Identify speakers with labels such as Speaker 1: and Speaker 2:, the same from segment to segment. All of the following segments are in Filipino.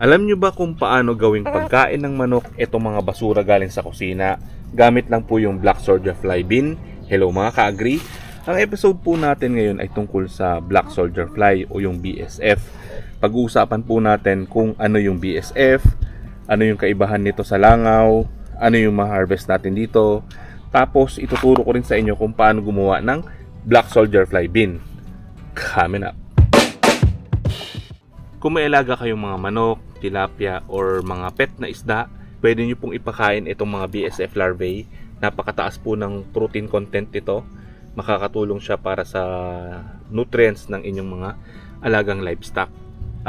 Speaker 1: Alam nyo ba kung paano gawing pagkain ng manok itong mga basura galing sa kusina? Gamit lang po yung Black Soldier Fly Bin. Hello mga ka-agree? Ang episode po natin ngayon ay tungkol sa Black Soldier Fly o yung BSF. Pag-uusapan po natin kung ano yung BSF, ano yung kaibahan nito sa langaw, ano yung ma-harvest natin dito. Tapos ituturo ko rin sa inyo kung paano gumawa ng Black Soldier Fly Bin. Coming up. Kung may alaga kayong mga manok, tilapia, or mga pet na isda, pwede nyo pong ipakain itong mga BSF larvae. Napakataas po ng protein content ito. Makakatulong siya para sa nutrients ng inyong mga alagang livestock.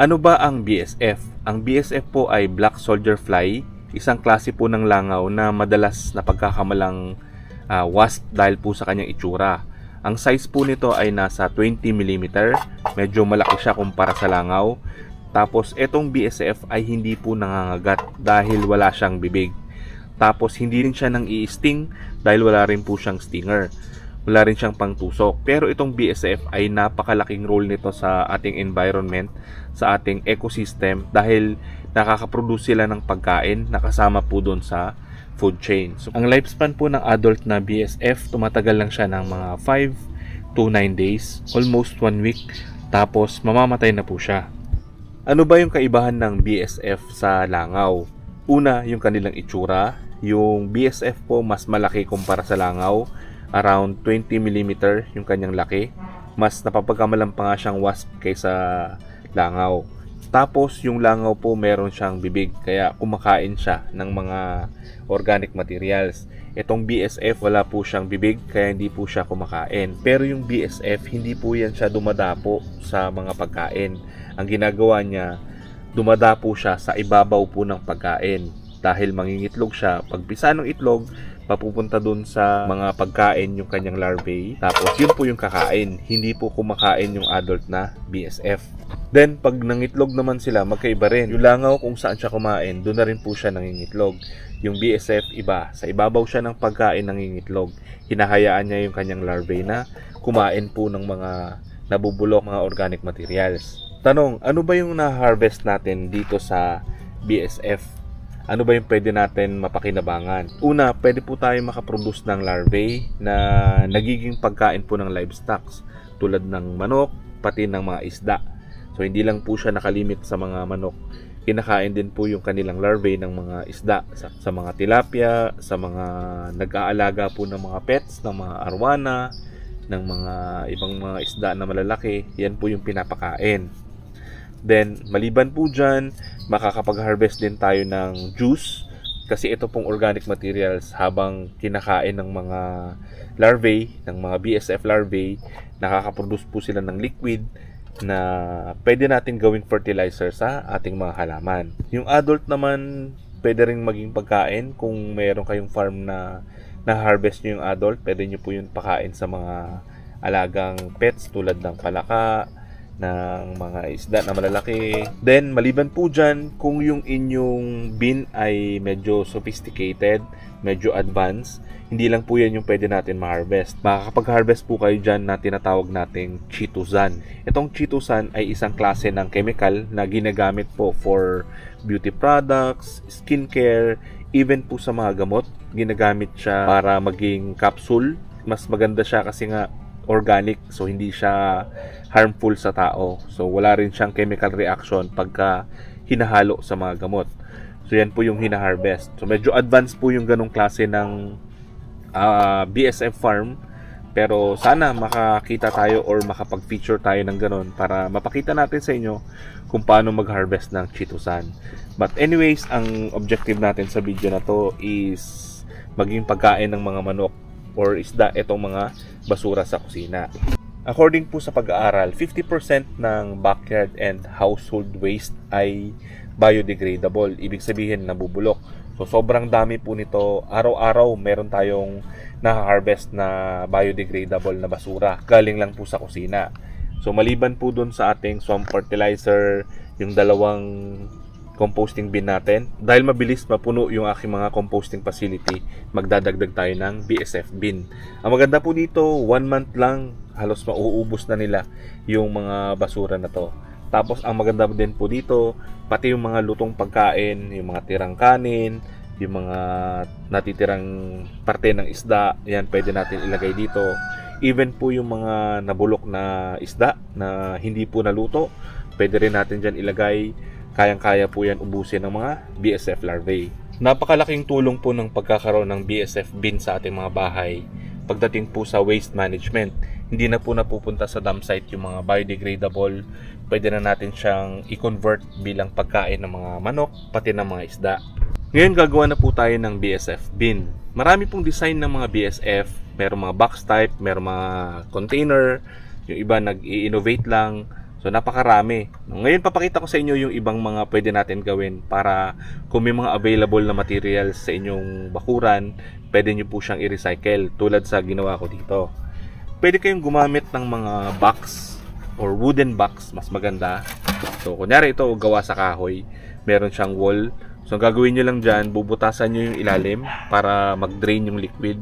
Speaker 1: Ano ba ang BSF? Ang BSF po ay Black Soldier Fly, isang klase po ng langaw na madalas na pagkakamalang ah, wasp dahil po sa kanyang itsura. Ang size po nito ay nasa 20 mm. Medyo malaki siya kumpara sa langaw. Tapos etong BSF ay hindi po nangangagat dahil wala siyang bibig. Tapos hindi rin siya nang i-sting dahil wala rin po siyang stinger. Wala rin siyang pangtusok. Pero itong BSF ay napakalaking role nito sa ating environment, sa ating ecosystem dahil nakakaproduce sila ng pagkain nakasama po doon sa food chain. So, ang lifespan po ng adult na BSF, tumatagal lang siya ng mga 5 to 9 days, almost 1 week, tapos mamamatay na po siya. Ano ba yung kaibahan ng BSF sa langaw? Una, yung kanilang itsura. Yung BSF po mas malaki kumpara sa langaw. Around 20 mm yung kanyang laki. Mas napapagkamalang pa nga siyang wasp kaysa langaw. Tapos yung langaw po meron siyang bibig kaya kumakain siya ng mga organic materials. Itong BSF wala po siyang bibig kaya hindi po siya kumakain. Pero yung BSF hindi po yan siya dumadapo sa mga pagkain. Ang ginagawa niya dumadapo siya sa ibabaw po ng pagkain. Dahil mangingitlog siya, pagpisa ng itlog, papupunta dun sa mga pagkain yung kanyang larvae. Tapos yun po yung kakain. Hindi po kumakain yung adult na BSF. Then, pag nangitlog naman sila, magkaiba rin. Yung langaw kung saan siya kumain, doon na rin po siya nangingitlog. Yung BSF, iba. Sa ibabaw siya ng pagkain nangingitlog. Hinahayaan niya yung kanyang larvae na kumain po ng mga nabubulok mga organic materials. Tanong, ano ba yung na-harvest natin dito sa BSF? Ano ba yung pwede natin mapakinabangan? Una, pwede po tayo makaproduce ng larvae na nagiging pagkain po ng livestock tulad ng manok, pati ng mga isda. So hindi lang po siya nakalimit sa mga manok. Kinakain din po yung kanilang larvae ng mga isda sa, sa mga tilapia, sa mga nag-aalaga po ng mga pets, ng mga arwana, ng mga ibang mga isda na malalaki. Yan po yung pinapakain. Then, maliban po dyan, makakapag-harvest din tayo ng juice kasi ito pong organic materials habang kinakain ng mga larvae, ng mga BSF larvae, nakakaproduce po sila ng liquid na pwede natin gawing fertilizer sa ating mga halaman. Yung adult naman, pwede rin maging pagkain kung mayroon kayong farm na na-harvest nyo yung adult, pwede nyo po yun pakain sa mga alagang pets tulad ng palaka, ng mga isda na malalaki. Then, maliban po dyan, kung yung inyong bin ay medyo sophisticated, medyo advanced, hindi lang po yan yung pwede natin ma-harvest. Makakapag-harvest po kayo dyan na tinatawag nating chitosan. Itong chitosan ay isang klase ng chemical na ginagamit po for beauty products, skincare, even po sa mga gamot. Ginagamit siya para maging capsule. Mas maganda siya kasi nga organic so hindi siya harmful sa tao. So wala rin siyang chemical reaction pagka hinahalo sa mga gamot. So yan po yung hina-harvest. So medyo advanced po yung ganong klase ng ah, BSF farm. Pero sana makakita tayo or makapag-feature tayo ng ganon para mapakita natin sa inyo kung paano mag-harvest ng chitosan. But anyways, ang objective natin sa video na to is maging pagkain ng mga manok or isda itong mga basura sa kusina. According po sa pag-aaral, 50% ng backyard and household waste ay biodegradable. Ibig sabihin nabubulok. So sobrang dami po nito. Araw-araw meron tayong na-harvest na biodegradable na basura. Galing lang po sa kusina. So maliban po dun sa ating swamp fertilizer, yung dalawang composting bin natin. Dahil mabilis mapuno yung aking mga composting facility, magdadagdag tayo ng BSF bin. Ang maganda po dito, one month lang, halos mauubos na nila yung mga basura na to. Tapos ang maganda din po dito, pati yung mga lutong pagkain, yung mga tirang kanin, yung mga natitirang parte ng isda, yan pwede natin ilagay dito. Even po yung mga nabulok na isda na hindi po naluto, pwede rin natin dyan ilagay. Kayang-kaya po yan ubusin ng mga BSF larvae. Napakalaking tulong po ng pagkakaroon ng BSF bin sa ating mga bahay pagdating po sa waste management. Hindi na po napupunta sa dump site yung mga biodegradable. Pwede na natin siyang i-convert bilang pagkain ng mga manok, pati ng mga isda. Ngayon gagawa na po tayo ng BSF bin. Marami pong design ng mga BSF. Merong mga box type, merong mga container, yung iba nag-i-innovate lang. So napakarami. Ngayon papakita ko sa inyo yung ibang mga pwede natin gawin para kung may mga available na materials sa inyong bakuran, pwede nyo po siyang i-recycle tulad sa ginawa ko dito. Pwede kayong gumamit ng mga box or wooden box, mas maganda. So kunyari ito gawa sa kahoy, meron siyang wall. So gagawin nyo lang dyan, bubutasan nyo yung ilalim para mag-drain yung liquid.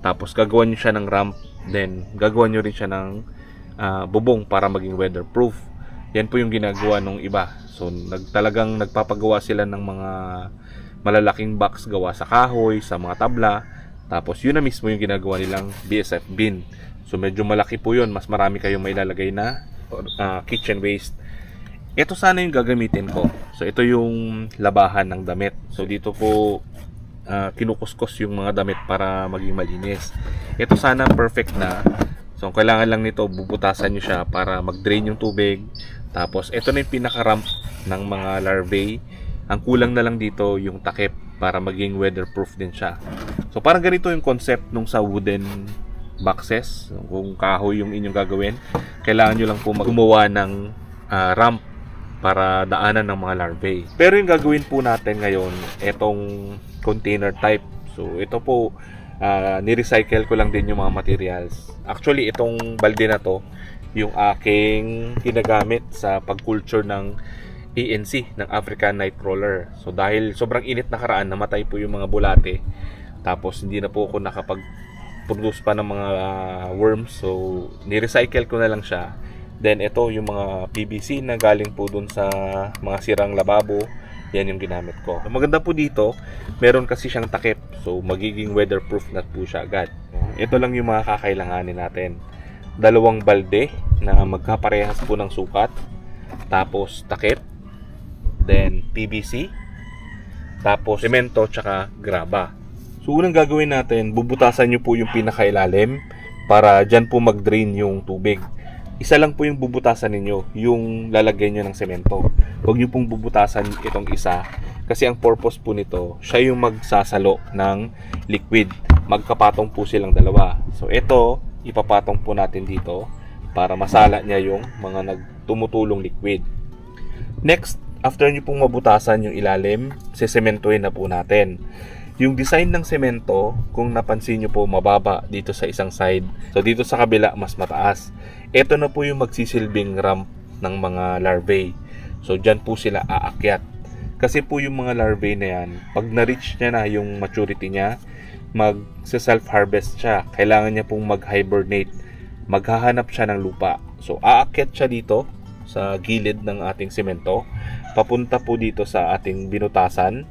Speaker 1: Tapos gagawan nyo siya ng ramp, then gagawan nyo rin siya ng ah, bubong para maging weatherproof. Yan po yung ginagawa nung iba. So nag, talagang nagpapagawa sila ng mga malalaking box gawa sa kahoy, sa mga tabla. Tapos yun na mismo yung ginagawa nilang BSF bin. So medyo malaki po yun. Mas marami kayong mailalagay na ah, kitchen waste. Ito sana yung gagamitin ko. So ito yung labahan ng damit. So dito po ah, kinukuskus yung mga damit para maging malinis. Ito sana perfect na. So ang kailangan lang nito bubutasan nyo siya para mag-drain yung tubig. Tapos ito na yung pinaka-ramp ng mga larvae. Ang kulang na lang dito yung takip para maging weatherproof din siya. So parang ganito yung concept nung sa wooden boxes. Kung kahoy yung inyong gagawin, kailangan nyo lang po gumawa ng ah, ramp para daanan ng mga larvae. Pero yung gagawin po natin ngayon, itong container type. So ito po, ah, ni-recycle ko lang din yung mga materials. Actually, itong balde na to, yung aking ginagamit sa pagculture ng ANC, ng African Night Crawler. So dahil sobrang init na karaan, namatay po yung mga bulate. Tapos hindi na po ako nakapag produce pa ng mga ah, worms. So, ni-recycle ko na lang siya. Then, ito yung mga PVC na galing po dun sa mga sirang lababo. Yan yung ginamit ko. Ang maganda po dito, meron kasi siyang takip. So, magiging weatherproof na po siya agad. Ito lang yung mga kakailanganin natin. Dalawang balde na magkaparehas po ng sukat. Tapos, takip. Then, PVC. Tapos, semento tsaka graba. So, unang gagawin natin, bubutasan nyo po yung pinakailalim para dyan po mag-drain yung tubig. Isa lang po yung bubutasan ninyo, yung lalagyan nyo ng semento. Huwag nyo pong bubutasan itong isa kasi ang purpose po nito, siya yung magsasalo ng liquid. Magkapatong po silang dalawa. So, ito, ipapatong po natin dito para masala niya yung mga nagtumutulong liquid. Next, after nyo pong mabutasan yung ilalim, sesementohin na po natin. Yung design ng semento, kung napansin nyo po, mababa dito sa isang side. So, dito sa kabila, mas mataas. Ito na po yung magsisilbing ramp ng mga larvae. So, dyan po sila aakyat. Kasi po yung mga larvae na yan, pag na-reach niya na yung maturity niya, mag-self-harvest siya. Kailangan niya pong mag-hibernate. Maghahanap siya ng lupa. So, aakyat siya dito sa gilid ng ating semento. Papunta po dito sa ating binutasan.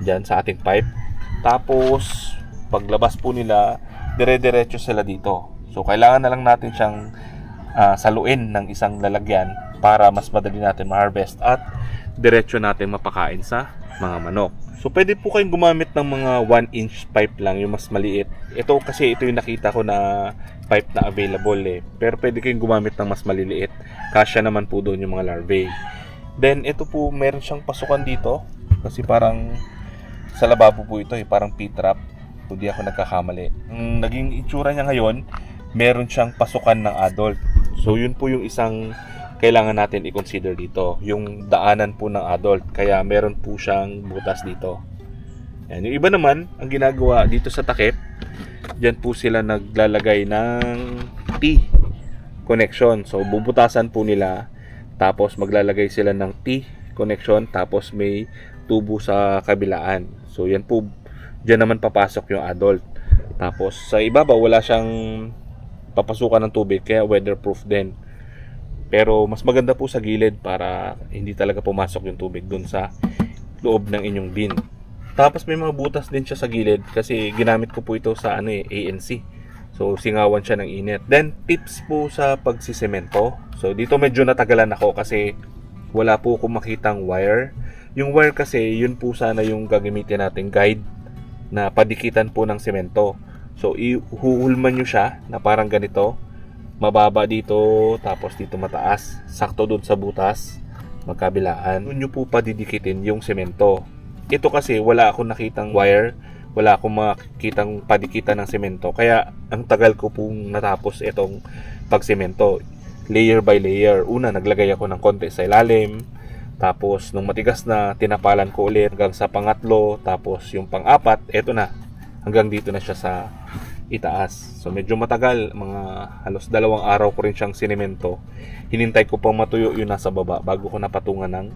Speaker 1: Diyan sa ating pipe. Tapos, paglabas po nila, dire-diretso sila dito. So, kailangan na lang natin siyang ah, saluin ng isang lalagyan para mas madali natin ma-harvest at diretso natin mapakain sa mga manok. So, pwede po kayong gumamit ng mga 1 inch pipe lang, yung mas maliit. Ito kasi ito yung nakita ko na pipe na available eh. Pero pwede kayong gumamit ng mas maliliit. Kasya naman po doon yung mga larvae. Then, ito po, meron siyang pasukan dito. Kasi parang sa lababo po ito eh, parang P-trap. Kung ako nagkakamali. Ang naging itsura niya ngayon, meron siyang pasukan ng adult. So yun po yung isang kailangan natin i-consider dito. Yung daanan po ng adult. Kaya meron po siyang butas dito. Yan. Yung iba naman, ang ginagawa dito sa takip, dyan po sila naglalagay ng T connection. So bubutasan po nila tapos maglalagay sila ng T connection tapos may tubo sa kabilaan. So yan po diyan naman papasok yung adult. Tapos sa ibabaw wala siyang papasukan ng tubig kaya weatherproof din. Pero mas maganda po sa gilid para hindi talaga pumasok yung tubig dun sa loob ng inyong bin. Tapos may mga butas din siya sa gilid kasi ginamit ko po ito sa ano eh, ANC. So singawan siya ng init. Then tips po sa pagsisemento. So dito medyo natagalan ako kasi wala po akong makitang wire. Yung wire kasi yun po sana yung gagamitin nating guide na padikitan po ng semento. So ihuhulman nyo siya na parang ganito. Mababa dito tapos dito mataas. Sakto dun sa butas magkabilaan. Doon nyo po padidikitin yung semento. Ito kasi wala akong nakitang wire, wala akong makitang padikitan ng semento. Kaya ang tagal ko pong natapos itong pagsemento. Layer by layer. Una, naglagay ako ng konti sa ilalim. Tapos, nung matigas na, tinapalan ko ulit hanggang sa pangatlo. Tapos, yung pang-apat, eto na. Hanggang dito na siya sa itaas. So, medyo matagal. Mga halos dalawang araw ko rin siyang sinemento. Hinintay ko pang matuyo yung nasa baba bago ko napatungan ng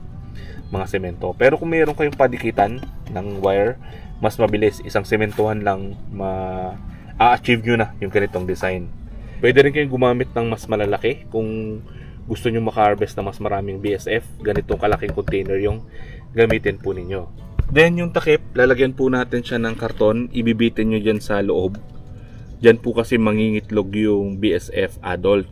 Speaker 1: mga semento. Pero kung mayroon kayong padikitan ng wire, mas mabilis. Isang sementuhan lang ma-achieve nyo na yung ganitong design. Pwede rin kayong gumamit ng mas malalaki kung gusto nyo maka-harvest na mas maraming BSF. Ganitong kalaking container yung gamitin po ninyo. Then yung takip, lalagyan po natin siya ng karton. Ibibitin nyo dyan sa loob. Dyan po kasi mangingitlog yung BSF adult.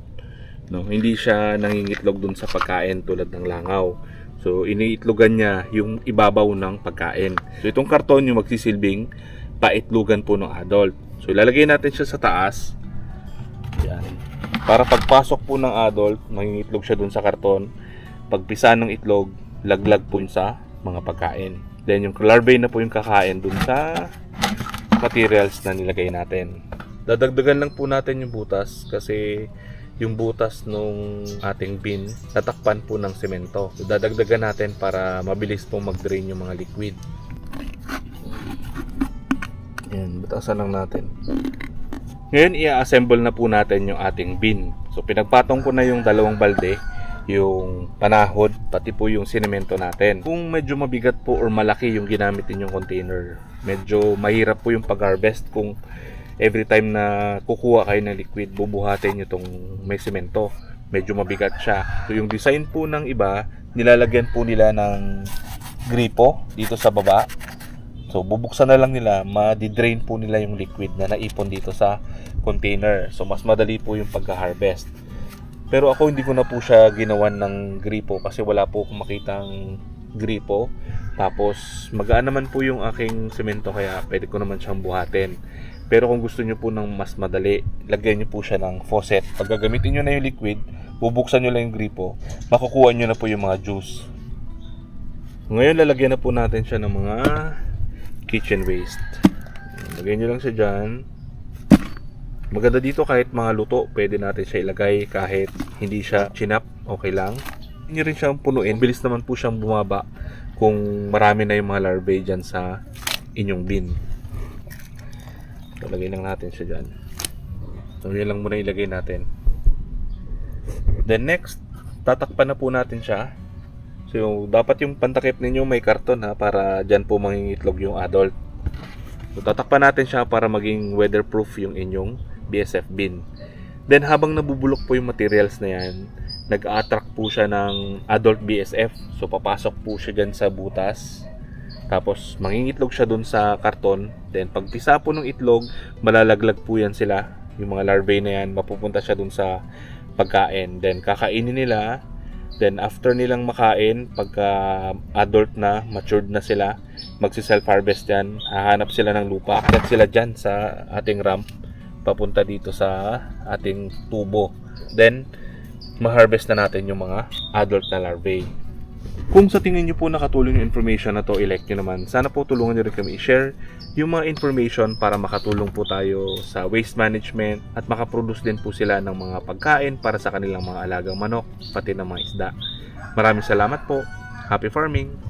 Speaker 1: No, hindi siya nangingitlog dun sa pagkain tulad ng langaw. So, iniitlogan niya yung ibabaw ng pagkain. So, itong karton yung magsisilbing paitlogan po ng adult. So, ilalagay natin siya sa taas. Yan. Para pagpasok po ng adult, mangingitlog siya dun sa karton. Pagpisa ng itlog, laglag po yun sa mga pagkain. Then, yung larvae na po yung kakain dun sa materials na nilagay natin. Dadagdagan lang po natin yung butas kasi yung butas nung ating bin natakpan po ng semento. So, dadagdagan natin para mabilis pong mag-drain yung mga liquid. Yan, butasan lang natin. Ngayon, i-assemble na po natin yung ating bin. So, pinagpatong ko na yung dalawang balde, yung panahod, pati po yung sinemento natin. Kung medyo mabigat po or malaki yung ginamit ninyong container, medyo mahirap po yung pag-harvest kung every time na kukuha kayo ng liquid, bubuhatin nyo itong may semento. Medyo mabigat siya. So, yung design po ng iba, nilalagyan po nila ng gripo dito sa baba. So, bubuksan na lang nila, ma-drain po nila yung liquid na naipon dito sa container. So, mas madali po yung pagka-harvest. Pero ako hindi ko na po siya ginawan ng gripo kasi wala po akong makitang gripo. Tapos, magaan naman po yung aking semento kaya pwede ko naman siyang buhatin. Pero kung gusto nyo po ng mas madali, lagyan nyo po siya ng faucet. Pag gagamitin nyo na yung liquid, bubuksan nyo lang yung gripo, makukuha nyo na po yung mga juice. Ngayon, lalagyan na po natin siya ng mga kitchen waste. Lagyan nyo lang siya dyan. Maganda dito kahit mga luto, pwede natin siya ilagay kahit hindi siya chinap, okay lang. Hindi rin siyang punuin, bilis naman po siyang bumaba kung marami na yung mga larvae dyan sa inyong bin. So, lagay lang natin siya dyan. So, yun lang muna ilagay natin. Then next, tatakpan na po natin siya. So, dapat yung pantakip ninyo may karton ha, para dyan po mangingitlog yung adult. So, tatakpan natin siya para maging weatherproof yung inyong BSF bin. Then, habang nabubulok po yung materials na yan, nag-attract po siya ng adult BSF. So, papasok po siya dyan sa butas. Tapos, mangingitlog siya dun sa karton. Then, pagpisa po ng itlog, malalaglag po yan sila. Yung mga larvae na yan, mapupunta siya dun sa pagkain. Then, kakainin nila. Then, after nilang makain, pagka adult na, matured na sila, magsi-self-harvest yan. Hahanap sila ng lupa. Akyat sila dyan sa ating ramp. Papunta dito sa ating tubo. Then, ma-harvest na natin yung mga adult na larvae. Kung sa tingin nyo po nakatulong yung information na to, elect nyo naman. Sana po tulungan nyo rin kami i-share yung mga information para makatulong po tayo sa waste management at makaproduce din po sila ng mga pagkain para sa kanilang mga alagang manok, pati ng mga isda. Maraming salamat po. Happy farming!